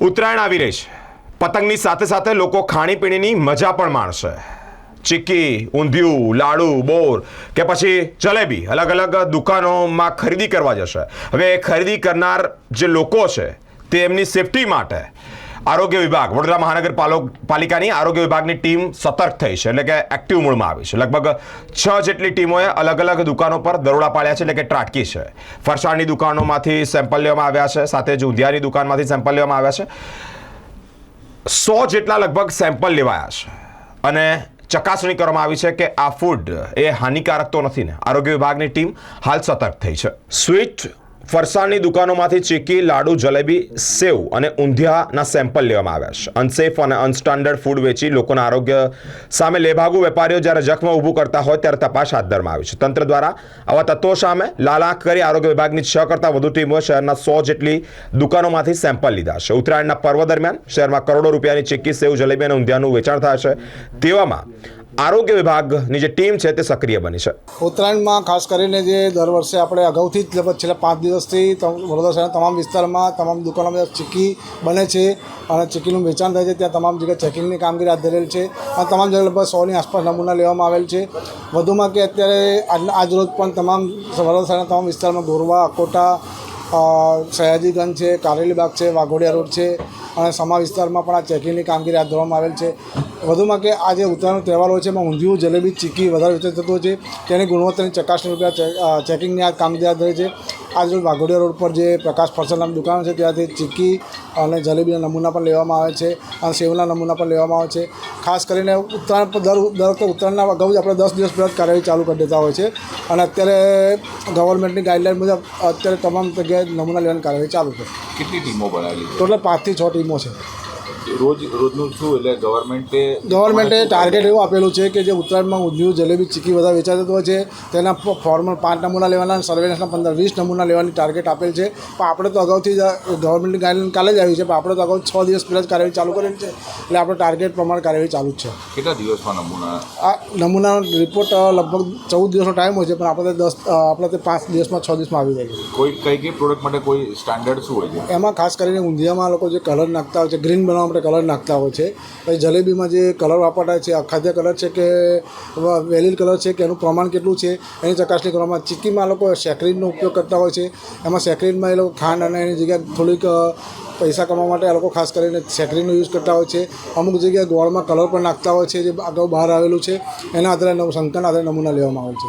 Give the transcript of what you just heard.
ઉત્તરાયણ આવી રહી છે. પતંગની સાથે સાથે લોકો ખાણીપીણીની મજા પણ માણશે. ચીક્કી, ઊંધિયું, લાડુ, બોર કે પછી જલેબી અલગ અલગ દુકાનોમાં ખરીદી કરવા જશે. હવે એ ખરીદી કરનાર જે લોકો છે, તે એમની સેફટી માટે આરોગ્ય વિભાગ, વડોદરા મહાનગર પાલિકાની આરોગ્ય વિભાગની ટીમ સતર્ક થઈ છે, એટલે કે એક્ટિવ મૂળમાં આવી છે. લગભગ છ જેટલી ટીમોએ અલગ અલગ દુકાનો પર દરોડા પાડ્યા છે, એટલે કે ત્રાટકી છે. ફરસાણની દુકાનોમાંથી સેમ્પલ લેવામાં આવ્યા છે, સાથે જ ઉંધિયાની દુકાનમાંથી સેમ્પલ લેવામાં આવ્યા છે. સો જેટલા લગભગ સેમ્પલ લેવાયા છે. અને ચકાસણી કરવામાં આવી છે કે આ ફૂડ એ હાનિકારક તો નથી ને. આરોગ્ય વિભાગની ટીમ હાલ સતર્ક થઈ છે. સ્વીટ ફરસાણની દુકાનોમાંથી ચીકી, લાડુ, જલેબી, સેવ અને ઊંધિયાના સેમ્પલ લેવામાં આવ્યા છે. અનસેફ અને અનસ્ટાન્ડર્ડ ફૂડ વેચી લોકોના આરોગ્ય સામે લેભાગુ વેપારીઓ જ્યારે જખમ ઊભું કરતા હોય ત્યારે તપાસ હાથ ધરવામાં આવી છે. તંત્ર દ્વારા આવા તત્વો સામે લાલાખ કરી આરોગ્ય વિભાગની છ કરતાં વધુ ટીમોએ શહેરના સો જેટલી દુકાનોમાંથી સેમ્પલ લીધા છે. ઉત્તરાયણના પર્વ દરમિયાન શહેરમાં કરોડો રૂપિયાની ચીક્કી સેવ, જલેબી અને ઊંધિયાનું વેચાણ થાય છે. તેવામાં આરોગ્ય વિભાગની જે ટીમ છે તે સક્રિય બની છે. ઉત્તરાયણમાં ખાસ કરીને જે દર વર્ષે આપણે અગાઉથી જ છેલ્લા પાંચ દિવસથી વડોદરા શહેરના તમામ વિસ્તારમાં તમામ દુકાનોમાં ચીકી બને છે અને ચીકીનું વેચાણ થાય છે. ત્યાં તમામ જગ્યાએ ચેકિંગની કામગીરી હાથ ધરેલ છે અને તમામ જગ્યાએ લગભગ સોની આસપાસ નમૂના લેવામાં આવેલ છે. વધુમાં કે અત્યારે આજ રોજ પણ તમામ વડોદરા શહેરના તમામ વિસ્તારમાં ગોરવા અકોટા સયાજીગંજ છે કારેલીબાગ છે, વાઘોડિયા રોડ છે અને સમા વિસ્તારમાં પણ આ ચેકિંગની કામગીરી હાથ ધરવામાં આવેલ છે. વધુમાં કે આ જે ઉત્તરાયણનો તહેવાર હોય છે, એમાં ઊંધિયું, જલેબી, ચીકી વધારે વેચાણ થતું હોય છે તેની ગુણવત્તાની ચકાસણી રૂપિયા ચેકિંગની આ કામગીરી હાથ ધરે છે. આજ રોજ વાઘોડિયા રોડ પર જે પ્રકાશ નામની દુકાન છે ત્યાંથી ચીક્કી અને જલેબીના નમૂના પણ લેવામાં આવે છે અને સેવના નમૂના પણ લેવામાં આવે છે. ખાસ કરીને ઉત્તરાયણ પર દર દર વખતે ઉત્તરાયણના અગાઉ જ આપણે દસ દિવસ પહેલાં જ કાર્યવાહી ચાલુ કરી દેતા હોય છે અને અત્યારે ગવર્મેન્ટની ગાઈડલાઇન મુજબ અત્યારે તમામ જગ્યાએ નમૂના લેવાની કાર્યવાહી ચાલુ છે. કેટલી ટીમો બનાવેલી ટોટલ પાંચથી છ ટીમો છે. રોજ રોજનું શું એટલે ગવર્મેન્ટે ગવર્મેન્ટે ટાર્ગેટ એવું આપેલું છે કે જે ઉત્તરાયણમાં ઊંધિયું જલેબી ચીકી બધા વેચાતું હોય છે. તેના ફોર્મલ પાંચ નમૂના લેવાના સર્વેલન્સના પંદર વીસ નમૂના લેવાની ટાર્ગેટ આપેલ છે. પણ આપણે તો અગાઉથી જ ગવર્મેન્ટની ગાઈડલાઈન કાલે જ આવી છે પણ આપણે તો અગાઉ છ દિવસ પહેલાં જ કાર્યવાહી ચાલુ કરેલી છે. એટલે આપણે ટાર્ગેટ પ્રમાણે કાર્યવાહી ચાલુ જ છે. કેટલા દિવસમાં નમૂના? આ નમૂનાનો રિપોર્ટ લગભગ ચૌદ દિવસનો ટાઈમ હોય છે પણ આપણે દસ આપણે તે પાંચ દિવસમાં છ દિવસમાં આવી જાય છે. કોઈ કઈ કઈ પ્રોડક્ટ માટે કોઈ સ્ટાન્ડર્ડ શું હોય છે? એમાં ખાસ કરીને ઊંધિયામાં લોકો જે કલર નાખતા હોય છે ગ્રીન બનાવવા માટે કલર નાખતા હોય છે. પછી જલેબીમાં જે કલર વાપરતા છે અખાદ્ય કલર છે કે વેલીલ કલર છે કે એનું પ્રમાણ કેટલું છે, એની ચકાસણી કરવામાં ચીક્કીમાં લોકો સેક્રીનનો ઉપયોગ કરતા હોય છે. એમાં સેક્રીનમાં એ લોકો ખાંડ અને એની જગ્યાએ થોડીક પૈસા કમાવા માટે આ લોકો ખાસ કરીને સેકરીનો યુઝ કરતા હોય છે. અમુક જગ્યાએ ગોળમાં કલર પણ નાખતા હોય છે, જે અગાઉ બહાર આવેલું છે. એના આધારે નવું સંકન આધારે નમૂના લેવામાં આવે છે.